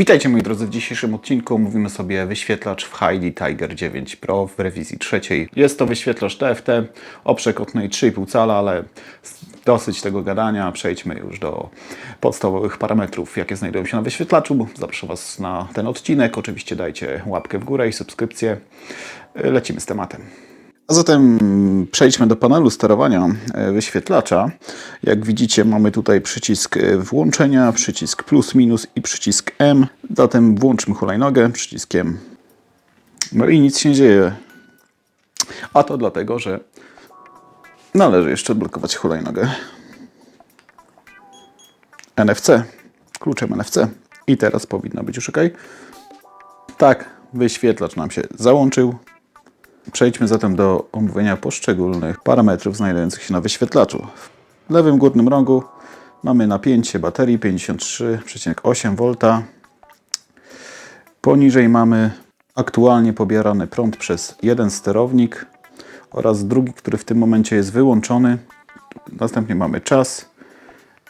Witajcie moi drodzy, w dzisiejszym odcinku mówimy sobie wyświetlacz w Heidi Tiger 9 Pro w rewizji trzeciej. Jest to wyświetlacz TFT o przekątnej 3,5 cala, ale dosyć tego gadania. Przejdźmy już do podstawowych parametrów, jakie znajdują się na wyświetlaczu. Zapraszam Was na ten odcinek. Oczywiście dajcie łapkę w górę i subskrypcję. Lecimy z tematem. A zatem przejdźmy do panelu sterowania e, wyświetlacza. Jak widzicie, mamy tutaj przycisk e, włączenia, przycisk plus, minus i przycisk M. Zatem włączmy hulajnogę przyciskiem. No i nic się nie dzieje. A to dlatego, że należy jeszcze odblokować hulajnogę. NFC, kluczem NFC. I teraz powinno być już ok. Tak, wyświetlacz nam się załączył. Przejdźmy zatem do omówienia poszczególnych parametrów znajdujących się na wyświetlaczu. W lewym górnym rogu mamy napięcie baterii 53,8 V. Poniżej mamy aktualnie pobierany prąd przez jeden sterownik oraz drugi, który w tym momencie jest wyłączony. Następnie mamy czas.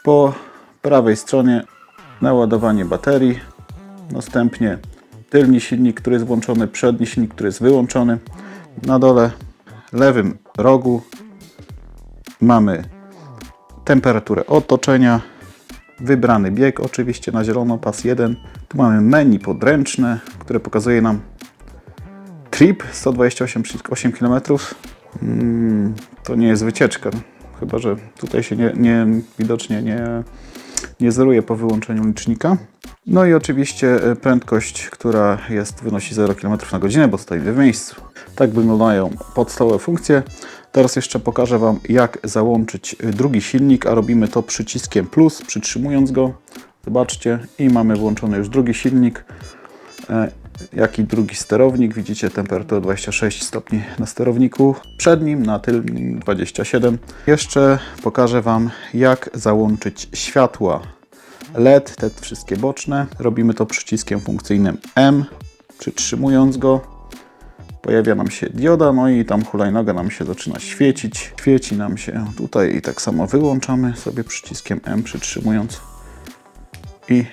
Po prawej stronie naładowanie baterii. Następnie tylny silnik, który jest włączony, przedni silnik, który jest wyłączony. Na dole lewym rogu mamy temperaturę otoczenia, wybrany bieg, oczywiście na zielono, pas 1. Tu mamy menu podręczne, które pokazuje nam trip 128,8 km. Mm, to nie jest wycieczka, chyba że tutaj się nie, nie, widocznie nie, nie zeruje po wyłączeniu licznika. No i oczywiście e, prędkość, która jest, wynosi 0 km na godzinę, bo stoimy w miejscu. Tak wyglądają podstawowe funkcje. Teraz jeszcze pokażę Wam, jak załączyć e, drugi silnik, a robimy to przyciskiem plus, przytrzymując go. Zobaczcie, i mamy włączony już drugi silnik, e, jak i drugi sterownik. Widzicie temperaturę 26 stopni na sterowniku przednim, na tylnym 27. Jeszcze pokażę Wam, jak załączyć światła LED, te wszystkie boczne. Robimy to przyciskiem funkcyjnym M, przytrzymując go. Pojawia nam się dioda, no i tam hulajnoga nam się zaczyna świecić. Świeci nam się tutaj i tak samo wyłączamy sobie przyciskiem M, przytrzymując. I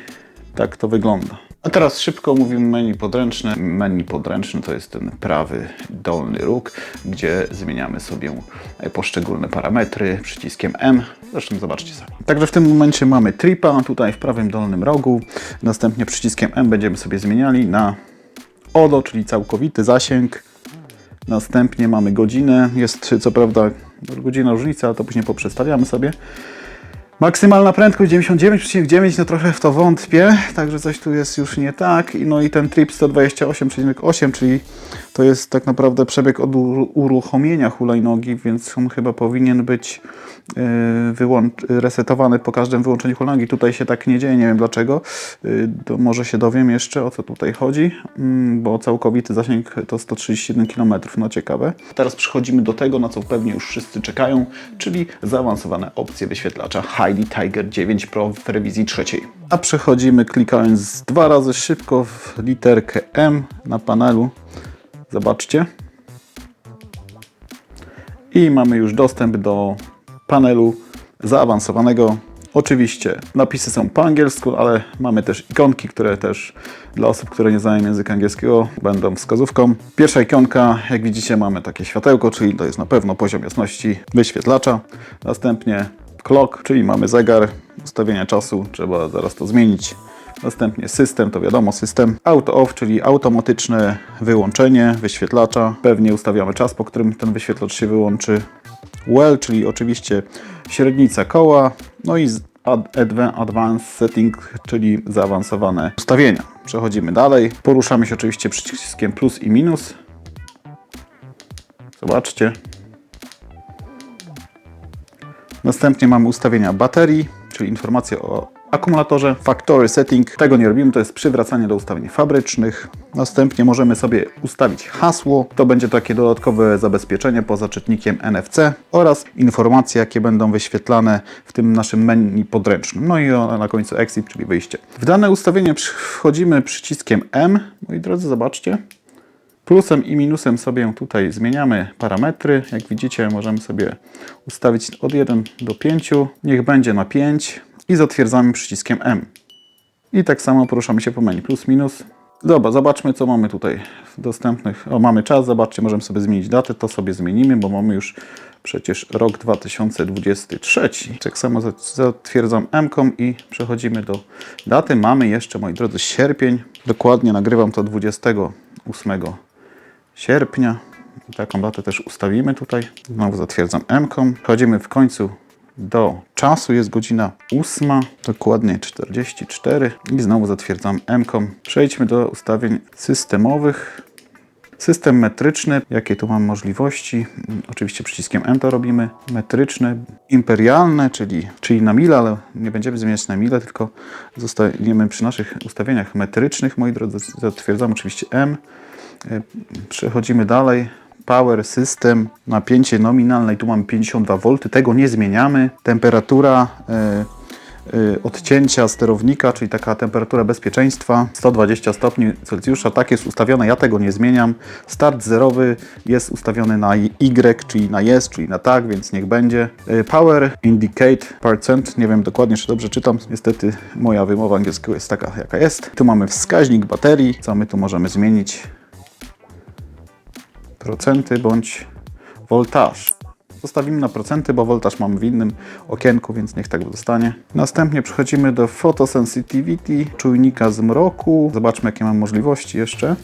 tak to wygląda. A teraz szybko mówimy menu podręczne. Menu podręczne to jest ten prawy dolny róg, gdzie zmieniamy sobie poszczególne parametry przyciskiem M. Zresztą zobaczcie sami. Także w tym momencie mamy tripa tutaj w prawym dolnym rogu. Następnie przyciskiem M będziemy sobie zmieniali na ODO, czyli całkowity zasięg. Następnie mamy godzinę. Jest co prawda godzina różnica, ale to później poprzestawiamy sobie. Maksymalna prędkość 99,9, no trochę w to wątpię, także coś tu jest już nie tak. No i ten trip 128,8, czyli to jest tak naprawdę przebieg od uruchomienia hulajnogi, więc on chyba powinien być wyłącz- resetowany po każdym wyłączeniu hulajnogi. Tutaj się tak nie dzieje, nie wiem dlaczego. Yy, to może się dowiem jeszcze o co tutaj chodzi, yy, bo całkowity zasięg to 131 km, no ciekawe. Teraz przechodzimy do tego, na co pewnie już wszyscy czekają, czyli zaawansowane opcje wyświetlacza Heidi Tiger 9 Pro w rewizji trzeciej. A przechodzimy klikając dwa razy szybko w literkę M na panelu. Zobaczcie. I mamy już dostęp do panelu zaawansowanego. Oczywiście napisy są po angielsku, ale mamy też ikonki, które też dla osób, które nie znają języka angielskiego będą wskazówką. Pierwsza ikonka, jak widzicie, mamy takie światełko, czyli to jest na pewno poziom jasności wyświetlacza. Następnie clock, czyli mamy zegar, ustawienia czasu, trzeba zaraz to zmienić. Następnie system, to wiadomo, system. Auto off, czyli automatyczne wyłączenie wyświetlacza. Pewnie ustawiamy czas, po którym ten wyświetlacz się wyłączy. Well, czyli oczywiście średnica koła. No i advanced setting, czyli zaawansowane ustawienia. Przechodzimy dalej. Poruszamy się oczywiście przyciskiem plus i minus. Zobaczcie. Następnie mamy ustawienia baterii, czyli informacje o akumulatorze. Factory setting, tego nie robimy, to jest przywracanie do ustawień fabrycznych. Następnie możemy sobie ustawić hasło, to będzie takie dodatkowe zabezpieczenie poza czytnikiem NFC oraz informacje, jakie będą wyświetlane w tym naszym menu podręcznym. No i na końcu exit, czyli wyjście. W dane ustawienie wchodzimy przyciskiem M. Moi drodzy, zobaczcie. Plusem i minusem sobie tutaj zmieniamy parametry. Jak widzicie, możemy sobie ustawić od 1 do 5. Niech będzie na 5 i zatwierdzamy przyciskiem M. I tak samo poruszamy się po menu plus minus. Dobra, zobaczmy co mamy tutaj dostępnych. O, mamy czas, zobaczcie, możemy sobie zmienić datę, to sobie zmienimy, bo mamy już przecież rok 2023. Tak samo za- zatwierdzam M-kom i przechodzimy do daty. Mamy jeszcze, moi drodzy, sierpień. Dokładnie nagrywam to 28 sierpnia. Taką datę też ustawimy tutaj. Znowu zatwierdzam M-kom. Przechodzimy w końcu do czasu. Jest godzina 8, dokładnie 44. I znowu zatwierdzam M-kom. Przejdźmy do ustawień systemowych. System metryczny, jakie tu mam możliwości? Oczywiście przyciskiem M to robimy. Metryczne, imperialne, czyli, czyli na mile, ale nie będziemy zmieniać na mile, tylko zostaniemy przy naszych ustawieniach metrycznych. Moi drodzy, zatwierdzam oczywiście M. E, Przechodzimy dalej. Power System, napięcie nominalne i tu mamy 52 V, tego nie zmieniamy. Temperatura e, e, odcięcia sterownika, czyli taka temperatura bezpieczeństwa 120 stopni Celsjusza, tak jest ustawione, ja tego nie zmieniam. Start zerowy jest ustawiony na Y, czyli na jest, czyli na tak, więc niech będzie. E, Power Indicate Percent, nie wiem dokładnie, czy dobrze czytam, niestety moja wymowa angielskiego jest taka, jaka jest. Tu mamy wskaźnik baterii, co my tu możemy zmienić? Procenty bądź voltaż. Zostawimy na procenty, bo voltaż mamy w innym okienku, więc niech tak zostanie. Następnie przechodzimy do Photosensitivity, czujnika zmroku. Zobaczmy, jakie mam możliwości jeszcze.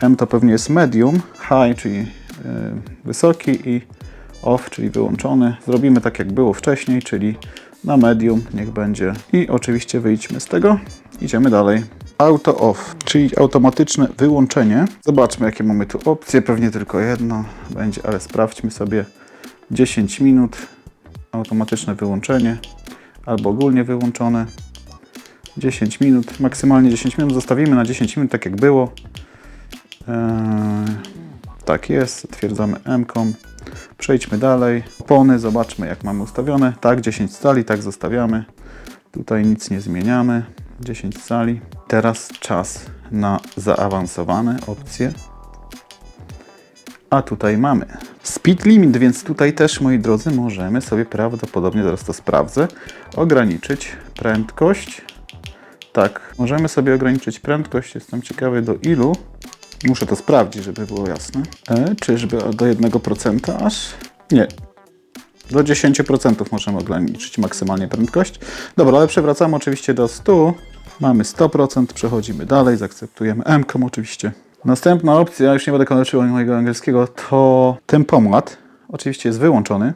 M to pewnie jest medium, high, czyli yy, wysoki i off, czyli wyłączony. Zrobimy tak, jak było wcześniej, czyli na medium niech będzie. I oczywiście wyjdźmy z tego. Idziemy dalej. Auto off, czyli automatyczne wyłączenie. Zobaczmy, jakie mamy tu opcje. Pewnie tylko jedno będzie, ale sprawdźmy sobie 10 minut. Automatyczne wyłączenie albo ogólnie wyłączone. 10 minut, maksymalnie 10 minut. Zostawimy na 10 minut, tak jak było. Eee, tak jest, zatwierdzamy M-kom. Przejdźmy dalej. Opony, zobaczmy jak mamy ustawione. Tak, 10 cali, tak zostawiamy. Tutaj nic nie zmieniamy. 10 cali. Teraz czas na zaawansowane opcje. A tutaj mamy speed limit, więc tutaj też, moi drodzy, możemy sobie prawdopodobnie, zaraz to sprawdzę, ograniczyć prędkość. Tak, możemy sobie ograniczyć prędkość. Jestem ciekawy do ilu. Muszę to sprawdzić, żeby było jasne. E, czyżby do 1% aż? Nie. Do 10% możemy ograniczyć maksymalnie prędkość. Dobra, ale przewracamy oczywiście do 100. Mamy 100%, przechodzimy dalej, zaakceptujemy M oczywiście. Następna opcja, już nie będę kończył mojego angielskiego, to tempomat. Oczywiście jest wyłączony.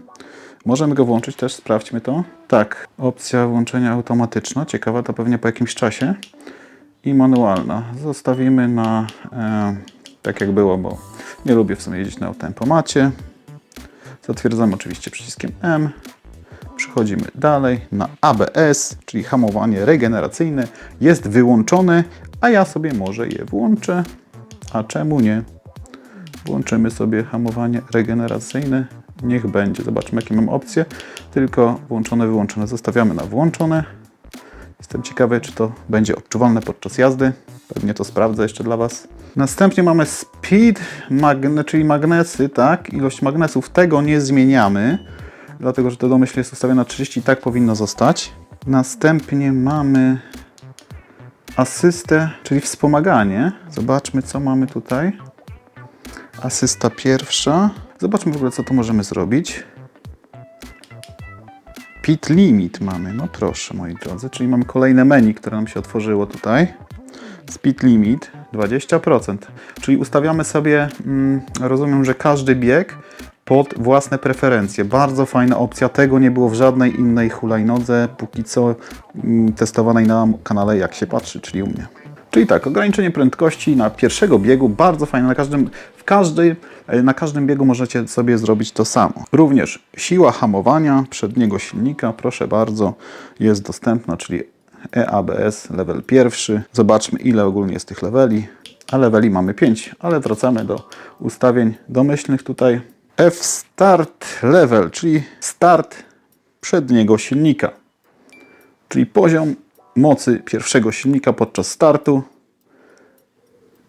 Możemy go włączyć też, sprawdźmy to. Tak, opcja włączenia automatyczna, ciekawa to pewnie po jakimś czasie. I manualna. Zostawimy na e, tak jak było, bo nie lubię w sumie jeździć na tempomacie. Zatwierdzamy oczywiście przyciskiem M. Przechodzimy dalej na ABS, czyli hamowanie regeneracyjne. Jest wyłączone, a ja sobie może je włączę. A czemu nie? Włączymy sobie hamowanie regeneracyjne. Niech będzie. Zobaczmy, jakie mam opcje. Tylko włączone, wyłączone zostawiamy na włączone. Jestem ciekawy, czy to będzie odczuwalne podczas jazdy. Pewnie to sprawdzę jeszcze dla Was. Następnie mamy speed, magne, czyli magnesy, tak? Ilość magnesów. Tego nie zmieniamy, dlatego że to domyślnie jest ustawione na 30 i tak powinno zostać. Następnie mamy asystę, czyli wspomaganie. Zobaczmy, co mamy tutaj. Asysta pierwsza. Zobaczmy w ogóle, co tu możemy zrobić. Pit limit mamy, no proszę moi drodzy, czyli mamy kolejne menu, które nam się otworzyło tutaj. Speed limit 20%, czyli ustawiamy sobie, mm, rozumiem, że każdy bieg pod własne preferencje. Bardzo fajna opcja, tego nie było w żadnej innej hulajnodze, póki co mm, testowanej na kanale Jak się patrzy, czyli u mnie. Czyli tak, ograniczenie prędkości na pierwszego biegu, bardzo fajne. Na każdym, w każdej, na każdym biegu możecie sobie zrobić to samo. Również siła hamowania przedniego silnika, proszę bardzo, jest dostępna, czyli E EABS level pierwszy. Zobaczmy ile ogólnie jest tych leveli. A leveli mamy 5, ale wracamy do ustawień domyślnych tutaj. F start level, czyli start przedniego silnika. Czyli poziom mocy pierwszego silnika podczas startu.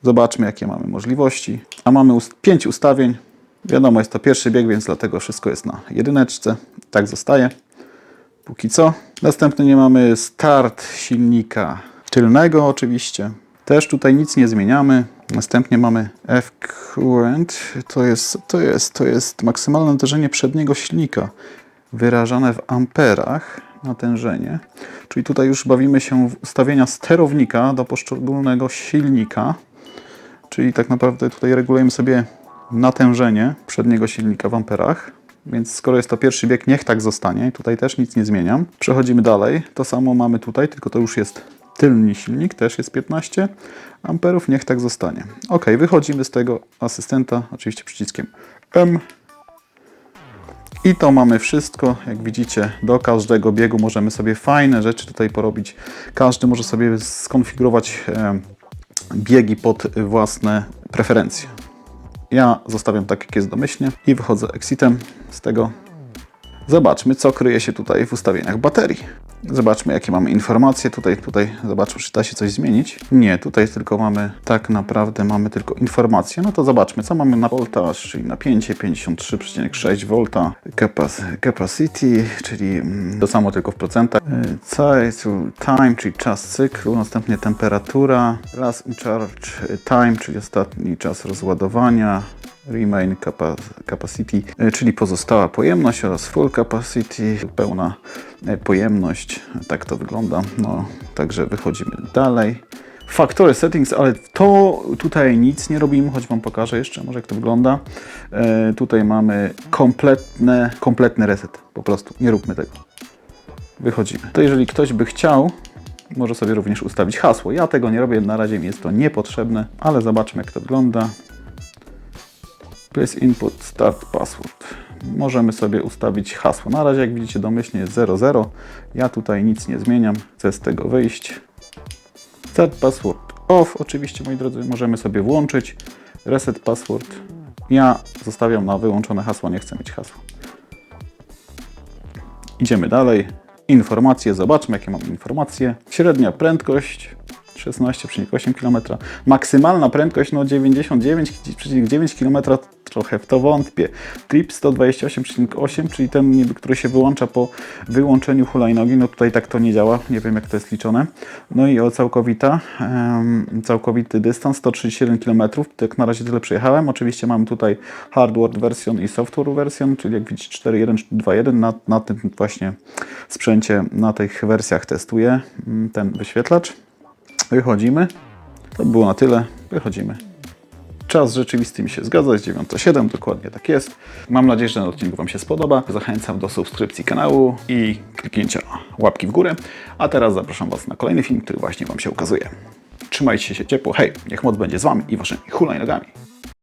Zobaczmy, jakie mamy możliwości. A mamy 5 ustawień. Wiadomo, jest to pierwszy bieg, więc dlatego wszystko jest na jedyneczce. Tak zostaje. Póki co. Następnie mamy start silnika, tylnego oczywiście. Też tutaj nic nie zmieniamy. Następnie mamy F current. To jest, to jest, to jest maksymalne natężenie przedniego silnika wyrażane w amperach natężenie. Czyli tutaj już bawimy się ustawienia sterownika do poszczególnego silnika. Czyli tak naprawdę tutaj regulujemy sobie natężenie przedniego silnika w amperach. Więc skoro jest to pierwszy bieg, niech tak zostanie. Tutaj też nic nie zmieniam. Przechodzimy dalej. To samo mamy tutaj, tylko to już jest tylny silnik, też jest 15 amperów. Niech tak zostanie. Ok, wychodzimy z tego asystenta, oczywiście przyciskiem M. I to mamy wszystko. Jak widzicie, do każdego biegu możemy sobie fajne rzeczy tutaj porobić. Każdy może sobie skonfigurować biegi pod własne preferencje. Ja zostawiam tak, jak jest domyślnie i wychodzę exitem z tego. Zobaczmy, co kryje się tutaj w ustawieniach baterii. Zobaczmy, jakie mamy informacje. Tutaj, tutaj zobaczmy, czy da się coś zmienić. Nie, tutaj tylko mamy, tak naprawdę mamy tylko informacje. No to zobaczmy, co mamy na voltaż, czyli napięcie 53,6 V, capac capacity, czyli mm, to samo tylko w procentach. Y, Cycle time, czyli czas cyklu, następnie temperatura, last charge time, czyli ostatni czas rozładowania, remain capa capacity, e, czyli pozostała pojemność oraz full capacity, pełna e, pojemność. Tak to wygląda. No, także wychodzimy dalej. Factory settings, ale to tutaj nic nie robimy, choć Wam pokażę jeszcze może jak to wygląda. E, tutaj mamy kompletne, kompletny reset, po prostu, nie róbmy tego. Wychodzimy. To jeżeli ktoś by chciał, może sobie również ustawić hasło. Ja tego nie robię, na razie mi jest to niepotrzebne, ale zobaczmy jak to wygląda. Place input start password. Możemy sobie ustawić hasło. Na razie, jak widzicie, domyślnie jest 00. Ja tutaj nic nie zmieniam. Chcę z tego wyjść. Start password off. Oczywiście, moi drodzy, możemy sobie włączyć. Reset password. Ja zostawiam na wyłączone hasło. Nie chcę mieć hasła. Idziemy dalej. Informacje. Zobaczmy, jakie mamy informacje. Średnia prędkość 16,8 km. Maksymalna prędkość no 99,9 km, trochę w to wątpię. Trip 128,8, czyli ten, niby, który się wyłącza po wyłączeniu hulajnogi. No tutaj tak to nie działa, nie wiem jak to jest liczone. No i o całkowita, całkowity dystans 137 km. Tak na razie tyle przejechałem. Oczywiście mamy tutaj hardware version i software version, czyli jak widzicie 4.1 2.1 na, na tym właśnie sprzęcie, na tych wersjach testuję mm, ten wyświetlacz. Wychodzimy. To było na tyle. Wychodzimy. Czas rzeczywisty mi się zgadza, jest 9.07, dokładnie tak jest. Mam nadzieję, że ten odcinek Wam się spodoba. Zachęcam do subskrypcji kanału i kliknięcia łapki w górę. A teraz zapraszam Was na kolejny film, który właśnie Wam się ukazuje. Trzymajcie się ciepło, hej, niech moc będzie z Wami i Waszymi hulajnogami.